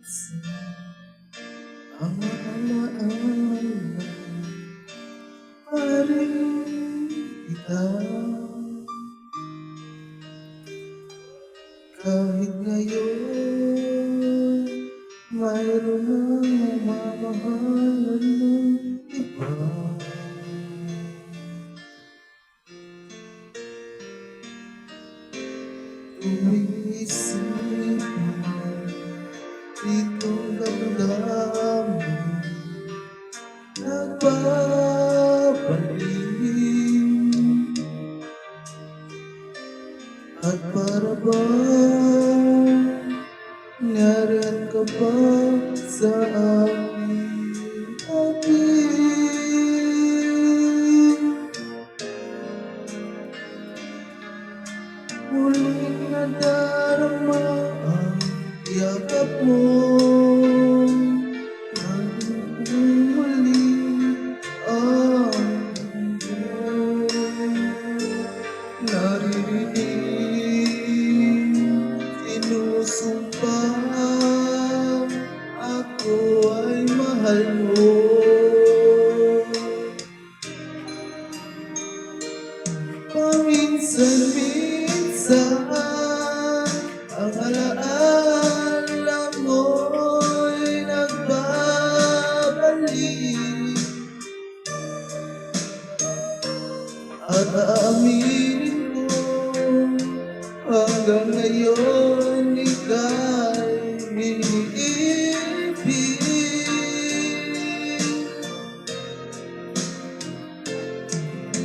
Ang alaala pa rin kita. Kahit ngayon mayroon na mamamahalan ng iba. Tumisip mo At para bang Nariyan ka pa sa aking ating Muling nadarama ang yakap mo sinusumpa Ako ay mahal mo Paminsan-minsan Ang alaala mo'y nagbabalik At aaminin ko Hanggang ngayon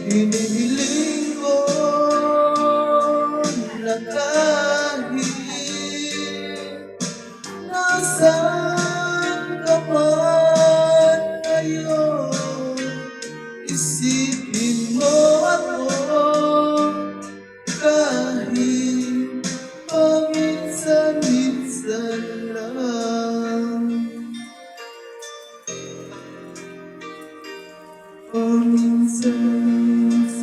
Hinihiling ko na kahit Nasaan ka man ngayon mo ako kahit paminsan-minsan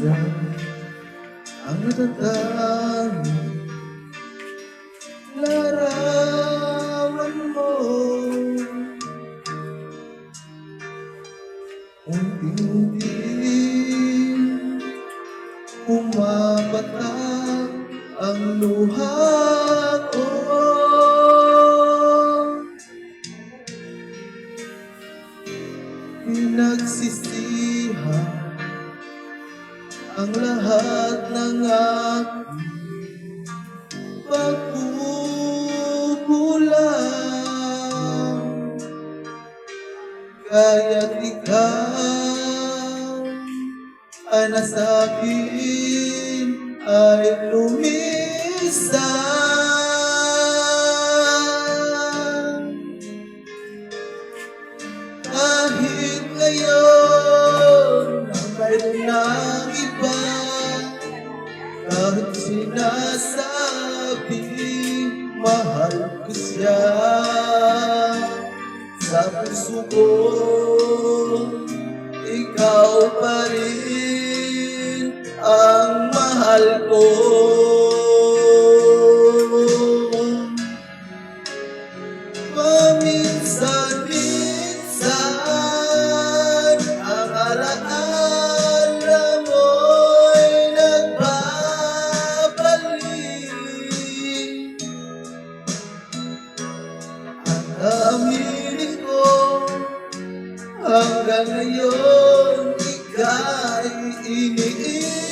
Paminsan-minsan ang natatanging larawan mo Unti-unti Pumapatak ang luha ko Pinagsisiha Kaya't ikaw ay nasa akin ay lumisan Kahit ngayon mayroon ng iba Kahit sinasabi mahal ko siya Sa puso ko ikaw pa rin ang mahal ko Paminsan-minsan ang alaala mo'y nagbabalik aminin ko hanggang ngayon ika'y iniibig